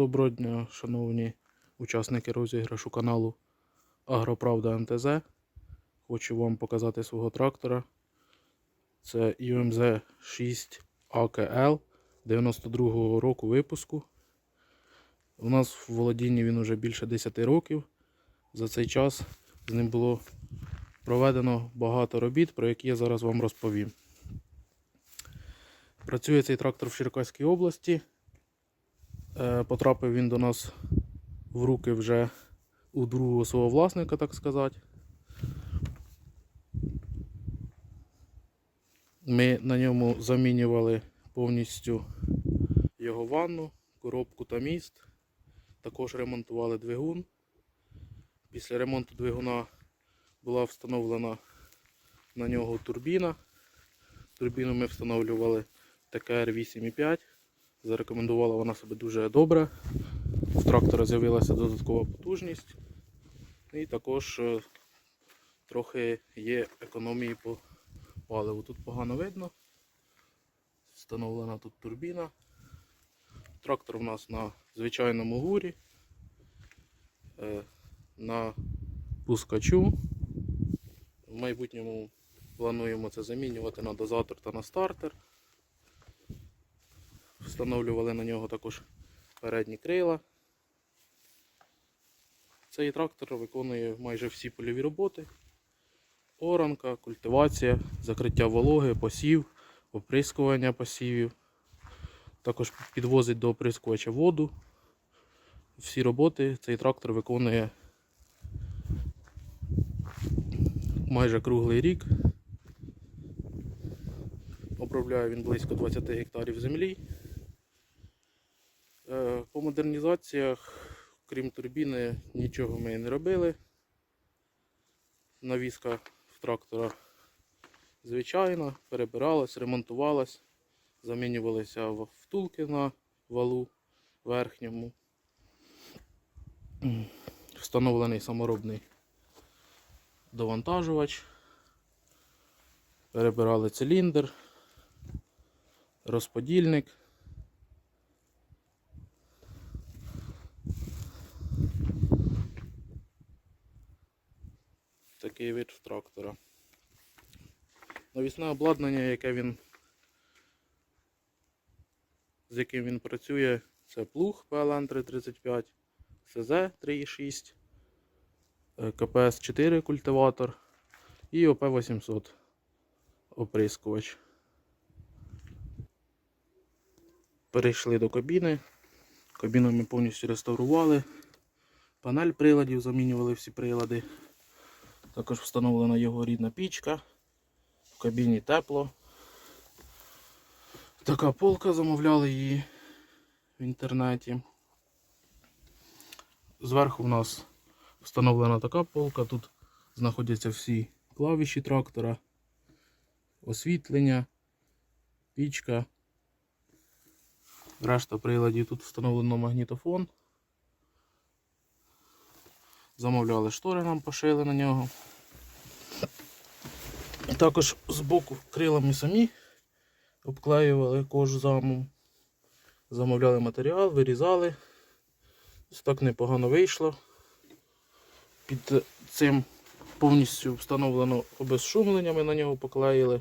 доброго дня, шановні учасники розіграшу каналу Агроправда МТЗ. Хочу вам показати свого трактора. Це UMZ 6 AKL 92-го року випуску. У нас в володінні він вже більше 10 років. За цей час з ним було проведено багато робіт, про які я зараз вам розповім. Працює цей трактор в Черкаській області. Е, Потрапив він до нас в руки вже у другого свого власника, так сказати. Ми на ньому замінювали повністю його ванну, коробку та міст. Також ремонтували двигун. Після ремонту двигуна була встановлена на нього турбіна. Турбіну ми встановлювали ТКР 8,5. Зарекомендувала вона себе дуже добре. В трактора з'явилася додаткова потужність. І також е, трохи є економії по паливу. Тут погано видно. Встановлена тут турбіна. Трактор у нас на звичайному гурі. е, На пускачу. В майбутньому плануємо це замінювати на дозатор та на стартер. Встановлювали на нього також передні крила. Цей трактор виконує майже всі польові роботи. Оранка, культивація, закриття вологи, посів, оприскування посівів. Також підвозить до оприскувача воду. Всі роботи цей трактор виконує майже круглий рік. Обробляє він близько 20 гектарів землі. Е, По модернізаціях, крім турбіни, нічого ми не робили. Навіска в трактора звичайна, перебиралась, ремонтувалась, замінювалися втулки на валу верхньому. Встановлений саморобний довантажувач. Перебирали циліндр, розподільник. Такий вид в трактора. Навісне обладнання, яке він, з яким він працює, це плуг PLN 335, СЗ 3,6, е, КПС 4 культиватор і ОП 800 оприскувач. Перейшли до кабіни. Кабіну ми повністю реставрували. Панель приладів, замінювали всі прилади. Також встановлена його рідна пічка. В кабіні тепло. Така полка, замовляли її в інтернеті. Зверху в нас встановлена така полка. Тут знаходяться всі клавіші трактора, освітлення, пічка. Решта приладів тут встановлено магнітофон. Замовляли штори, нам пошили на нього. Також з боку крилами самі обклеювали кожзамом. Замовляли матеріал, вирізали. Ось так непогано вийшло. Під цим повністю встановлено обезшумлення, ми на нього поклеїли.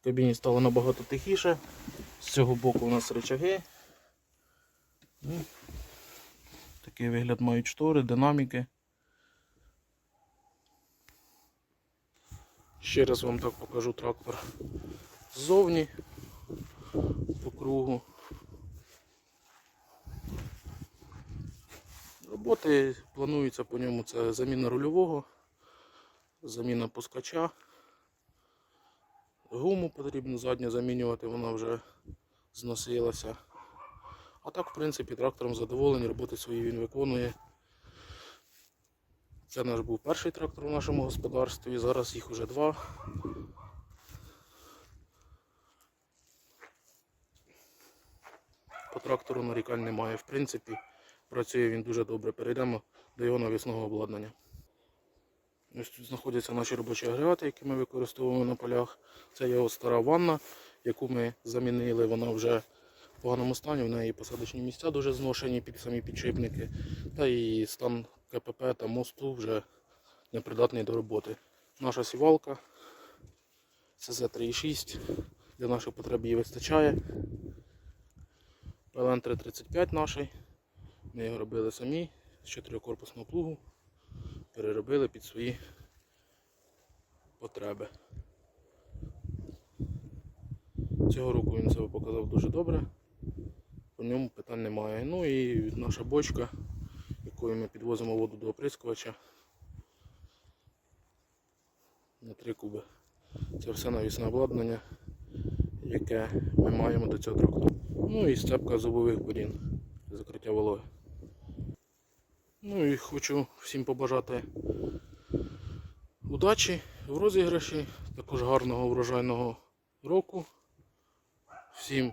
В кабіні стало набагато тихіше. З цього боку у нас рычаги. Такий вигляд мають штори, динаміки. Ще раз вам так покажу трактор ззовні по кругу. Роботи плануються по ньому це заміна рульового, заміна пускача. Гуму потрібно задню замінювати, вона вже зносилася. А так, в принципі, трактором задоволені, роботи свої він виконує. Це наш був перший трактор у нашому господарстві, зараз їх вже два. По трактору нарікань немає. В принципі, працює він дуже добре. Перейдемо до його навісного обладнання. Ось тут знаходяться наші робочі агрегати, які ми використовуємо на полях. Це його стара ванна, яку ми замінили, вона вже поганому стані, в неї посадочні місця дуже зношені під самі підшипники. Та і стан КПП та мосту вже непридатний до роботи. Наша сівалка СЗ-3,6 для наших потреб її вистачає. ПЛН 335 наш. Ми його робили самі з чотирикорпусного плугу. Переробили під свої потреби. Цього року він себе показав дуже добре. По ньому питань немає. Ну і наша бочка, якою ми підвозимо воду до оприскувача. На 3 куби. Це все навісне обладнання, яке ми маємо до цього трактору. Ну і сцепка зубових борін для закриття вологи. Ну і хочу всім побажати удачі в розіграші, також гарного врожайного року. Всім